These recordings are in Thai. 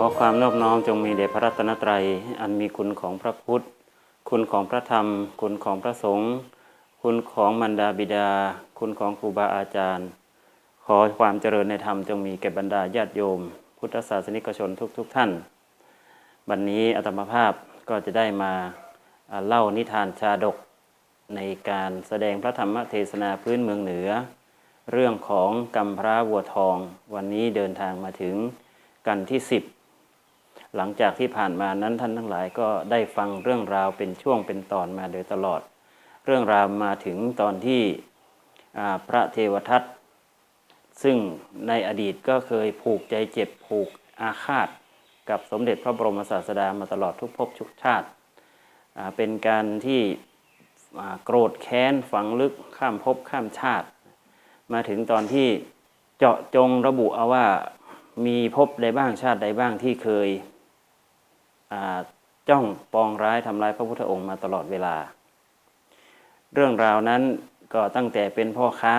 ขอความนอบน้อมจงมีแด่พระรัตนตรัย อันมีคุณของพระพุทธ คุณของพระธรรม คุณของพระสงฆ์คุณของมารดาบิดา คุณของครูบาอาจารย์ ขอความเจริญในธรรมจงมีแก่บรรดาญาติโยม พุทธศาสนิกชนทุกๆทท่านวันนี้อาตมาภาพก็จะได้มาเล่านิทานชาดกในการแสดงพระธรรมเทศนาพื้นเมืองเหนือ เรื่องของกำพร้าวัวทอง วันนี้เดินทางมาถึงกันที่สิบ หลังจากที่ผ่านมานั้นท่านทั้งหลายก็ได้ฟังเรื่องราวเป็นช่วงเป็นตอนมาโดยตลอด เรื่องราวมาถึงตอนที่พระเทวทัตซึ่งในอดีตก็เคยผูกใจเจ็บผูกอาฆาต กับสมเด็จพระบรมศาสดามาตลอดทุกภพทุกชาติ เป็นการที่โกรธแค้นฝังลึกข้ามภพข้ามชาติ มาถึงตอนที่เจาะจงระบุเอาว่ามีภพใดบ้างชาติใดบ้างที่เคย จ้องปองร้ายทำร้ายพระพุทธองค์มาตลอดเวลา เรื่องราวนั้นก็ตั้งแต่เป็นพ่อค้า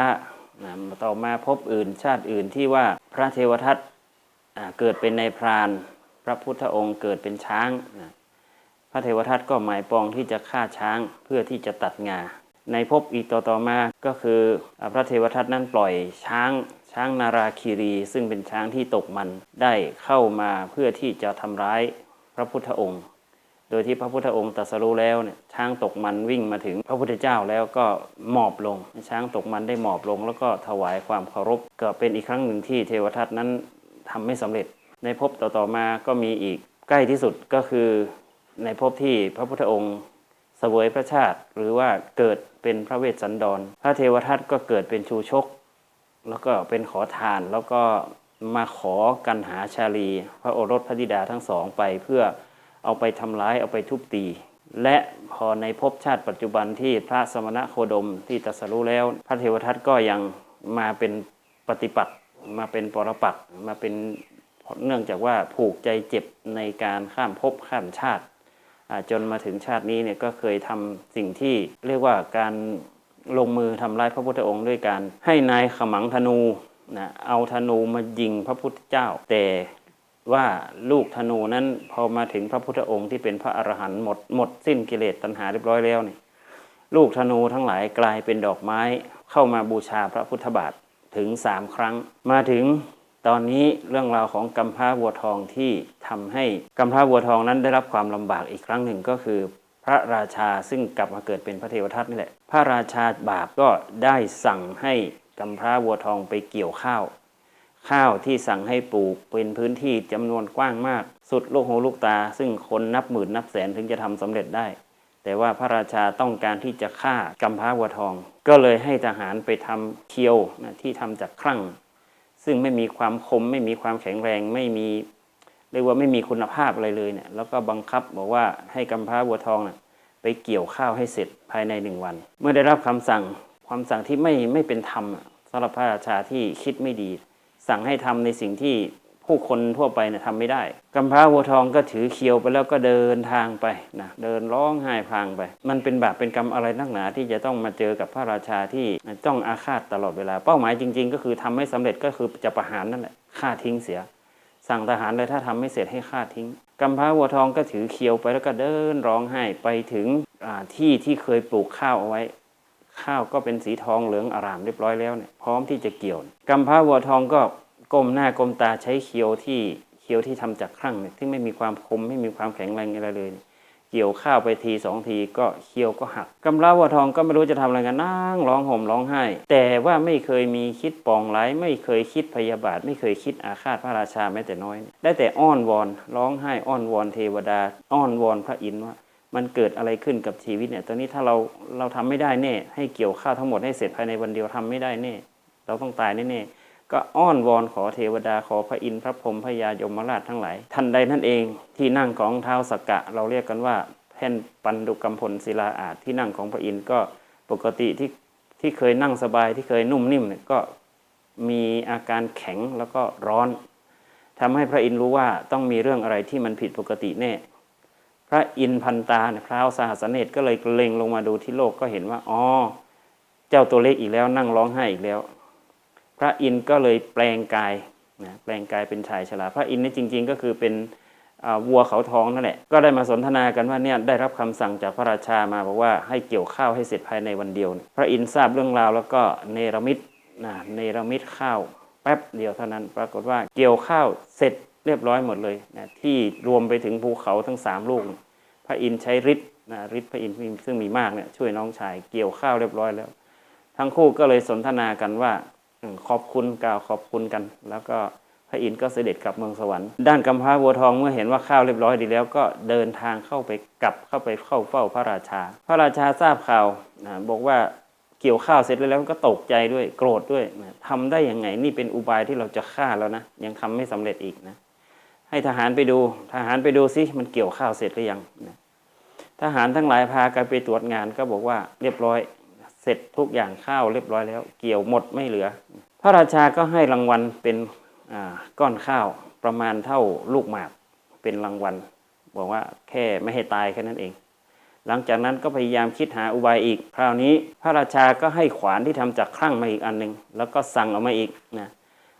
นะต่อมาพบอื่นชาติอื่นที่ว่าพระเทวทัตเกิดเป็นในายพรานพระพุทธองค์เกิดเป็นช้างนะพระเทวทัตก็หมายปองที่จะฆ่าช้างเพื่อที่จะตัดงา ในภพอีกต่อต่อมาก็คือพระเทวทัตนั้นปล่อยช้างช้างนาราคีรี ซึ่งเป็นช้างที่ตกมันได้เข้ามาเพื่อที่จะทำร้าย ระพุทธองค์ โดยที่พระพุทธองค์ตรัสรู้แล้วเนี่ยช้างตกมันวิ่งมาถึงพระพุทธเจ้าแล้วก็หมอบลง ช้างตกมันได้หมอบลง แล้วก็ถวายความเคารพก็เป็นอีกครั้งหนึ่งที่เทวทัตนั้นทำไม่สำเร็จ ในภพต่อๆมาก็มีอีกใกล้ที่สุดก็คือในภพที่พระพุทธองค์เสวยพระชาติ หรือว่าเกิดเป็นพระเวสสันดร พระเทวทัตก็เกิดเป็นชูชก แล้วก็เป็นขอทานแล้วก็ มาขอกันหาชาลี พระโอรสพระธิดาทั้งสองไปเพื่อเอาไปทำร้ายเอาไปทุบตี และพอในภพชาติปัจจุบันที่พระสมณะโคดมที่ตรัสรู้แล้ว พระเทวทัตก็ยังมาเป็นปฏิปักษ์มาเป็นปรปักษ์มาเป็นเนื่องจากว่าผูกใจเจ็บในการข้ามภพข้ามชาติ จนมาถึงชาตินี้เนี่ยก็เคยทำสิ่งที่เรียกว่าการลงมือทำร้ายพระพุทธองค์ด้วยการให้นายขมังธนู นะเอาธนูมายิงพระพุทธเจ้า แต่ว่าลูกธนูนั้นพอมาถึงพระพุทธองค์ที่เป็นพระอรหันต์หมดหมดสิ้นกิเลสตัณหาเรียบร้อยแล้วเนี่ยลูกธนูทั้งหลายกลายเป็นดอกไม้เข้ามาบูชาพระพุทธบาทถึงสามครั้ง มาถึงตอนนี้เรื่องราวของกัมพร้าวัวทองที่ทำให้กัมพร้าวัวทองนั้นได้รับความลำบากอีกครั้งหนึ่งก็คือ พระราชาซึ่งกลับมาเกิดเป็นพระเทวทัตนี่แหละ พระราชาบาปก็ได้สั่งให้ กัมพร้าวัวทองไปเกี่ยวข้าว ข้าวที่สั่งให้ปลูกเป็นพื้นที่จำนวนกว้างมาก สุดลูกหูลูกตา ซึ่งคนนับหมื่นนับแสนถึงจะทำสำเร็จได้ แต่ว่าพระราชาต้องการที่จะฆ่ากัมพร้าวัวทอง ก็เลยให้ทหารไปทำเคียวนะที่ทำจากครั่ง ซึ่งไม่มีความคมไม่มีความแข็งแรงไม่มีเรียกว่าไม่มีคุณภาพอะไรเลยเนี่ยแล้วก็บังคับบอกว่าให้กำพร้าบัวทองน่ะไปเกี่ยวข้าวให้เสร็จภายในหนึ่งวัน เมื่อได้รับคำสั่ง ความสั่งที่ไม่ไม่เป็นธรรมสำหรับพระราชาที่คิดไม่ดี สั่งให้ทำในสิ่งที่ผู้คนทั่วไปเนี่ยทำไม่ได้กำพร้าวัวทองก็ถือเคียวไปแล้วก็เดินทางไปนะเดินร้องไห้พางไป มันเป็นบาปเป็นกรรมอะไรนักหนาที่จะต้องมาเจอกับพระราชาที่จ้องอาฆาตตลอดเวลา เป้าหมายจริง ๆ ก็คือทำให้สำเร็จก็คือจะประหารนั่นแหละฆ่าทิ้งเสีย สั่งทหารเลยถ้าทำไม่เสร็จให้ฆ่าทิ้งกำพร้าวัวทองก็ถือเคียวไปแล้วก็เดินร้องไห้ไปถึงที่ที่เคยปลูกข้าวเอาไว้ ข้าวก็เป็นสีทองเหลืองอารามเรียบร้อยแล้วเนี่ยพร้อมที่จะเกี่ยวกำพร้าวัวทองก็ก้มหน้าก้มตาใช้เคียวที่เคียวที่ทำจากครั่งเนี่ยที่ไม่มีความคมไม่มีความแข็งแรงอะไรเลย เกี่ยวข้าวไปทีสองทีก็เคียวก็หักกำพร้าวัวทองก็ไม่รู้จะทำอะไรกันนั่งร้องห่มร้องไห้ แต่ว่าไม่เคยมีคิดปองร้ายไม่เคยคิดพยาบาท ไม่เคยคิดอาฆาตพระราชาแม้แต่น้อย ได้แต่อ้อนวอนร้องไห้อ้อนวอนเทวดา อ้อนวอนพระอินทร์ว่า มันเกิดอะไรขึ้นกับชีวิตเนี่ยตอนนี้ถ้าเราเราทำไม่ได้แน่ให้เกี่ยวข้าวทั้งหมดให้เสร็จภายในวันเดียวทำไม่ได้แน่เราต้องตายแน่ๆก็อ้อนวอนขอเทวดาขอพระอินทร์พระพรหมพระยายมราชทั้งหลายทันใดนั่นเองที่นั่งของเท้าสักกะ เราเรียกกันว่าแท่นปันดุกรรมพลศิลาอาจที่นั่งของพระอินทร์ก็ปกติที่ที่เคยนั่งสบายที่เคยนุ่มนิ่มเนี่ยก็มีอาการแข็งแล้วก็ร้อนทำให้พระอินทร์รู้ว่าต้องมีเรื่องอะไรที่มันผิดปกติแน่ พระอินพันตาเนี่ยพระาสหัสเนตก็เลยเล็งลงมาดูที่โลกก็เห็นว่าอ๋อเจ้าตัวเล็กอีกแล้วนั่งร้องไห้อีกแล้ว พระอินก็เลยแปลงกายนะแปลงกายเป็นชายชราพระอินนี่จริง ๆ ก็คือเป็นวัวเขาทองนั่นแหละก็ได้มาสนทนากันว่าเนี่ยได้รับคำสั่งจากพระราชามาบอกว่าให้เกี่ยวข้าวให้เสร็จภายในวันเดียว พระอินทราบเรื่องราวแล้วก็เนรมิตนะเนรมิตข้าวแป๊บเดียวเท่านั้น ปรากฏว่าเกี่ยวข้าวเสร็จ เรียบร้อยหมดเลยนะที่รวมไปถึงภูเขาทั้งสามลูก พระอินทร์ใช้ฤทธิ์นะฤทธิ์พระอินทร์ซึ่งมีมากเนี่ยช่วยน้องชายเกี่ยวข้าวเรียบร้อยแล้ว ทั้งคู่ก็เลยสนทนากันว่าขอบคุณกล่าวขอบคุณกัน แล้วก็พระอินทร์ก็เสด็จกลับเมืองสวรรค์ด้านกำพร้าวัวทองเมื่อเห็นว่าข้าวเรียบร้อยดีแล้ว ก็เดินทางเข้าไปกลับเข้าไปเข้าเฝ้าพระราชา พระราชาทราบข่าวนะบอกว่าเกี่ยวข้าวเสร็จแล้วก็ตกใจด้วยโกรธด้วยนะทำได้ยังไงนี่เป็นอุบายที่เราจะฆ่าแล้วนะ ยังทำไม่สำเร็จอีกนะ ให้ทหารไปดู ทหารไปดูซิมันเกี่ยวข้าวเสร็จหรือยังทหารทั้งหลายพากันไปตรวจงานก็บอกว่าเรียบร้อย เสร็จทุกอย่างข้าวเรียบร้อยแล้ว เกี่ยวหมดไม่เหลือ พระราชาก็ให้รางวัลเป็นก้อนข้าวประมาณเท่าลูกหมากเป็นรางวัล บอกว่าแค่ไม่ให้ตายแค่นั้นเอง หลังจากนั้นก็พยายามคิดหาอุบายอีก คราวนี้พระราชาก็ให้ขวานที่ทำจากครั่งมาอีกอันหนึ่งแล้วก็สั่งออกมาอีกนะ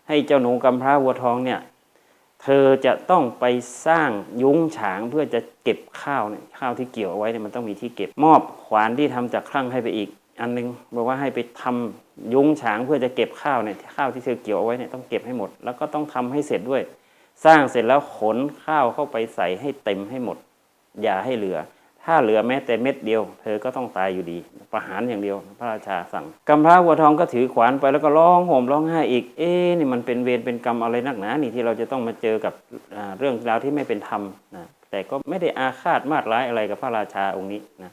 ให้เจ้าหนูกำพร้าวัวทองเนี่ย เธอจะต้องไปสร้างยุ้งฉางเพื่อจะเก็บข้าวเนี่ยข้าวที่เกี่ยวเอาไว้เนี่ยมันต้องมีที่เก็บมอบขวานที่ทำจากครั่งให้ไปอีก อันหนึงบอกว่าให้ไปทำยุ้งฉางเพื่อจะเก็บข้าวเนี่ยข้าวที่เธอเกี่ยวเอาไว้เนี่ยต้องเก็บให้หมด แล้วก็ต้องทำให้เสร็จด้วย สร้างเสร็จแล้วขนข้าวเข้าไปใส่ให้เต็มให้หมด อย่าให้เหลือ ถ้าเหลือแม้แต่เม็ดเดียว เธอก็ต้องตายอยู่ดี ประหารอย่างเดียว พระราชาสั่งกำพร้าวัวทองก็ถือขวานไปแล้วก็ร้องห่มร้องไห้อีก เอ๊ะนี่มันเป็นเวรเป็นกรรมอะไรนักหนานี่ที่เราจะต้องมาเจอกับเรื่องราวที่ไม่เป็นธรรมนะแต่ก็ไม่ได้อาฆาตมาดร้ายอะไรกับพระราชาองค์นี้นะ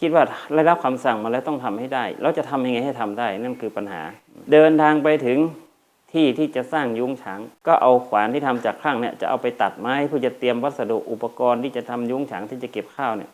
คิดว่าได้รับคำสั่งมาแล้วต้องทำให้ได้ เราจะทำยังไงให้ทำได้ นั่นคือปัญหา เดินทางไปถึง ที่ที่จะสร้างยุ้งฉาง ก็เอาขวานที่ทำจากข้างเนี่ยจะเอาไปตัดไม้เพื่อจะเตรียมวัสดุอุปกรณ์ที่จะทำยุ้งฉางที่จะเก็บข้าวเนี่ย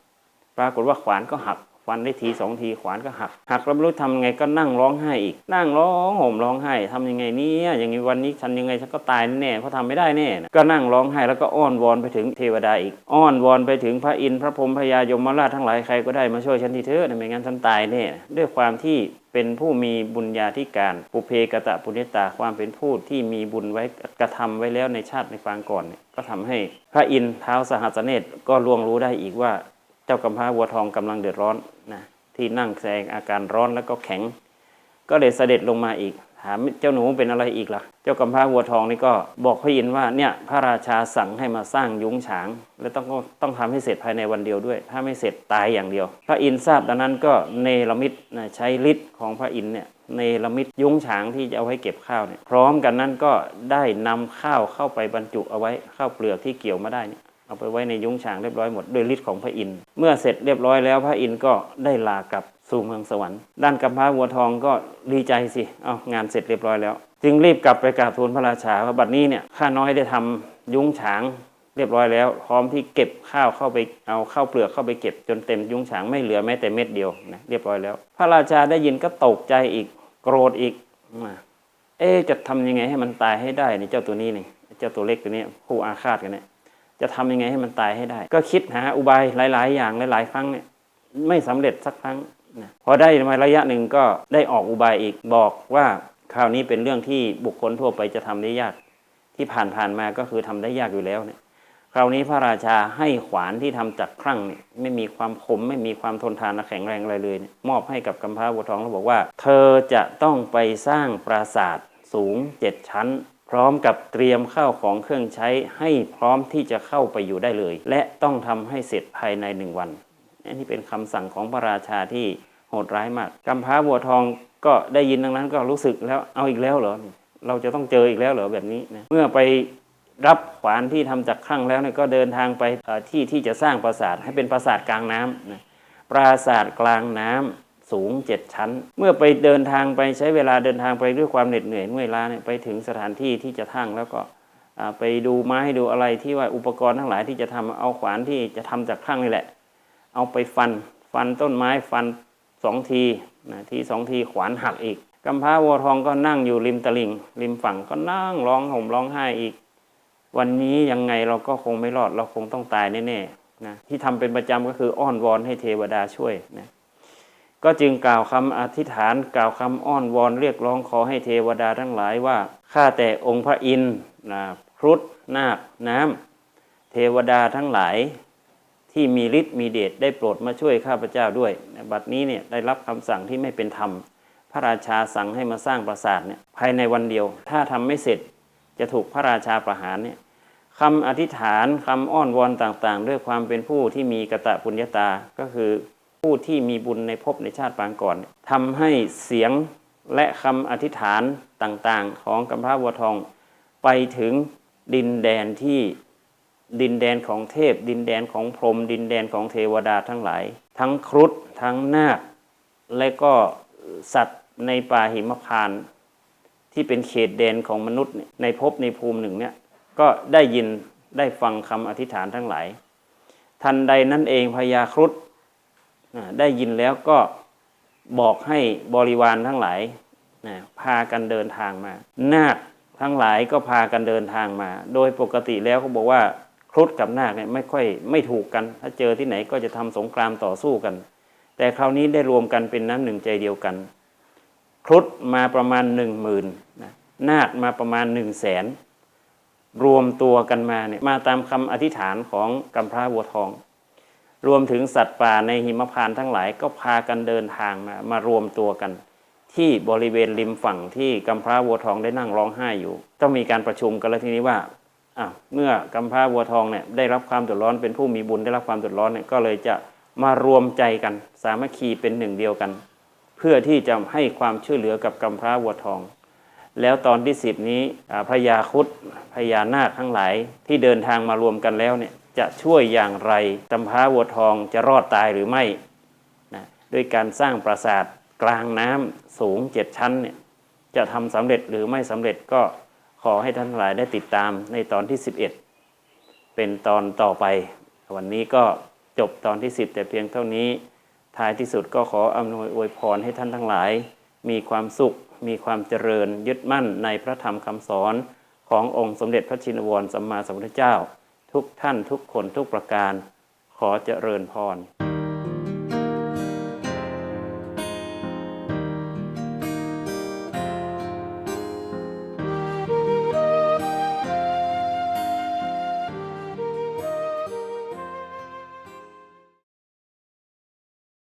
ปรากฏว่าขวานก็หัก ฟันได้ทีสองทีขวานก็หัก หักแล้วไม่รู้ทำไงก็นั่งร้องไห้อีก นั่งร้องห่มร้องไห้ทำยังไงเนี่ยอย่างนี้วันนี้ฉันยังไงฉันก็ตายแน่เพราะทำไม่ได้แน่นะก็นั่งร้องไห้แล้วก็อ้อนวอนไปถึงเทวดาอีก อ้อนวอนไปถึงพระอินทร์พระพรหมพญายมราชทั้งหลายใครก็ได้มาช่วยฉันทีเถอะไม่งั้นฉันตายแน่ด้วยความที่เป็นผู้มีบุญญาธิการปุเพกะตะปุญญตาความเป็นผู้ที่มีบุญไว้กระทำไว้แล้วในชาติในฟางก่อนเนี่ยก็ทำให้พระอินทร์เท้าวสหัสเนตรก็ล่วงรู้ได้อีกว่า เจ้ากำพร้าวัวทองกำลังเดือดร้อนนะที่นั่งแสดงอาการร้อนแล้วก็แข็ง ก็เลยเสด็จลงมาอีกถามเจ้าหนูเป็นอะไรอีกล่ะ เจ้ากำพร้าวัวทองนี่ก็บอกพระอินทร์ว่าเนี่ยพระราชาสั่งให้มาสร้างยุ้งฉาง และต้องต้องทำให้เสร็จภายในวันเดียวด้วย ถ้าไม่เสร็จตายอย่างเดียว พระอินทร์ทราบดังนั้นก็เนรมิตนะใช้ฤทธิ์ของพระอินทร์เนี่ยเนรมิตยุ้งฉางที่จะเอาไว้เก็บข้าวเนี่ยพร้อมกันนั้นก็ได้นำข้าวเข้าไปบรรจุเอาไว้ข้าวเปลือกที่เกี่ยวมาได้เนี่ย เอาไปไว้ในยุ้งฉางเรียบร้อยหมดด้วยฤทธิ์ของพระอินทร์เมื่อเสร็จเรียบร้อยแล้วพระอินทร์ก็ได้ลากลับสู่เมืองสวรรค์ ด้านกำพร้าวัวทองก็ดีใจสิเอางานเสร็จเรียบร้อยแล้ว จึงรีบกลับไปกราบทูลพระราชาว่าบัดนี้เนี่ยข้าน้อยได้ทำยุ้งฉางเรียบร้อยแล้ว พร้อมที่เก็บข้าวเข้าไปเอาข้าวเปลือกเข้าไปเก็บจนเต็มยุ้งฉางไม่เหลือแม้แต่เม็ดเดียวนะเรียบร้อยแล้ว พระราชาได้ยินก็ตกใจอีกโกรธอีกมาเอ๊จะทำยังไงให้มันตายให้ได้นี่เจ้าตัวนี้นี่เจ้าตัวเล็กตัวนี้ผู้อาฆาตกันเนี่ย จะทำยังไงให้มันตายให้ได้ ก็คิดหาอุบายหลาย ๆ อย่างหลาย ๆ ครั้งเนี่ยไม่สำเร็จสักครั้งนะพอได้มาระยะหนึ่งก็ได้ออกอุบายอีกบอกว่าคราวนี้เป็นเรื่องที่บุคคลทั่วไปจะทำได้ยากที่ผ่านๆมาก็คือทำได้ยากอยู่แล้วเนี่ยคราวนี้พระราชาให้ขวานที่ทำจากครั่งเนี่ยไม่มีความคมไม่มีความทนทานและแข็งแรงอะไรเลยเนี่ยมอบให้กับกำพร้าบัวทองแล้วบอกว่า เธอจะต้องไปสร้างปราสาทสูงเจ็ดชั้น พร้อมกับเตรียมข้าวของเครื่องใช้ให้พร้อมที่จะเข้าไปอยู่ได้เลย และต้องทำให้เสร็จภายในหนึ่งวันอันนี้เป็นคำสั่งของพระราชาที่โหดร้ายมากกำพร้าบัวทองก็ได้ยินดังนั้นก็รู้สึกแล้วเอาอีกแล้วเหรอเราจะต้องเจออีกแล้วเหรอแบบนี้นะเมื่อไปรับขวานที่ทำจากครั่งแล้วเนี่ยก็เดินทางไปที่ที่จะสร้างปราสาทให้เป็นปราสาทกลางน้ำนะปราสาทกลางน้ำ สูงเจ็ดชั้น เมื่อไปเดินทางไปใช้เวลาเดินทางไปด้วยความเหน็ดเหนื่อยเมื่อยล้าเนี่ยไปถึงสถานที่ที่จะทั้งแล้วก็ไปดูไม้ดูอะไรที่ว่าอุปกรณ์ทั้งหลายที่จะทำเอาขวานที่จะทำจากครั่งนี่แหละ เอาไปฟันฟันต้นไม้ฟันสองทีนะทีสองทีขวานหักอีกกำพร้าวัวทองก็นั่งอยู่ริมตลิ่ง ริมฝั่งก็นั่งร้องห่มร้องไห้อีก วันนี้ยังไงเราก็คงไม่รอดเราคงต้องตายแน่ๆนะที่ทำเป็นประจำก็คืออ้อนวอนให้เทวดาช่วยนะ ก็จึงกล่าวคำอธิษฐานกล่าวคำอ้อนวอนเรียกร้องขอให้เทวดาทั้งหลายว่าข้าแต่องค์พระอินทร์ครุฑนาคน้ำเทวดาทั้งหลายที่มีฤทธิ์มีเดชได้โปรดมาช่วยข้าพเจ้าด้วยบัดนี้เนี่ยได้รับคำสั่งที่ไม่เป็นธรรม พระราชาสั่งให้มาสร้างปราสาทเนี่ยภายในวันเดียว ถ้าทำไม่เสร็จจะถูกพระราชาประหารเนี่ยคำอธิษฐานคำอ้อนวอนต่างๆ ด้วยความเป็นผู้ที่มีกะตะปุญญาตาก็คือ ผู้ที่มีบุญในภพในชาติปางก่อนทำให้เสียงและคำอธิษฐานต่างๆ ของกัมพร้าบัวทอง ไปถึงดินแดนที่ดินแดนของเทพ ดินแดนของพรหมดินแดนของเทวดาทั้งหลาย ทั้งครุฑทั้งนาคและก็สัตว์ในป่าหิมพานที่เป็นเขตแดนของมนุษย์ในภพในภูมิหนึ่งเนี่ยก็ได้ยินได้ฟังคำอธิษฐานทั้งหลาย ทันใดนั้นเองพญาครุฑ ได้ยินแล้วก็บอกให้บริวารทั้งหลายนะพากันเดินทางมา นาคทั้งหลายก็พากันเดินทางมา โดยปกติแล้วเขาบอกว่าครุฑกับนาคเนี่ยไม่ค่อยไม่ถูกกัน ถ้าเจอที่ไหนก็จะทำสงครามต่อสู้กัน แต่คราวนี้ได้รวมกันเป็นน้ำหนึ่งใจเดียวกัน ครุฑมาประมาณหนึ่งหมื่นนาคมาประมาณหนึ่งแสนรวมตัวกันมาเนี่ยมาตามคำอธิษฐานของกัมพร้าบัวทอง รวมถึงสัตว์ป่าในหิมพานทั้งหลายก็พากันเดินทางมามารวมตัวกัน ที่บริเวณริมฝั่งที่กัมพร้าบัวทองได้นั่งร้องไห้อยู่ ต้องมีการประชุมกันแล้วทีนี้ว่าเมื่อกัมพร้าบัวทองเนี่ยได้รับความเดือดร้อนเป็นผู้มีบุญได้รับความเดือดร้อนเนี่ยก็เลยจะมารวมใจกัน สามัคคีเป็นหนึ่งเดียวกัน เพื่อที่จะให้ความช่วยเหลือกับกัมพร้าบัวทอง แล้วตอนที่สิบนี้อ่าพญาคุดพญานาคทั้งหลายที่เดินทางมารวมกันแล้วเนี่ย จะช่วยอย่างไรกัมพร้าบัวทองจะรอดตายหรือไม่นะด้วยการสร้างปราสาทกลางน้ำสูงเจ็ดชั้นเนี่ยจะทำสำเร็จหรือไม่สำเร็จก็ขอให้ท่านทั้งหลายได้ติดตามในตอนที่ 11 เป็นตอนต่อไป วันนี้ก็จบตอนที่ 10 แต่เพียงเท่านี้ ท้ายที่สุดก็ขออำนวยอวยพรให้ท่านทั้งหลาย มีความสุข มีความเจริญยึดมั่นในพระธรรมคำสอนขององค์สมเด็จพระชินวรสัมมาสัมพุทธเจ้า ทุกท่านทุกคนทุกประการขอเจริญพร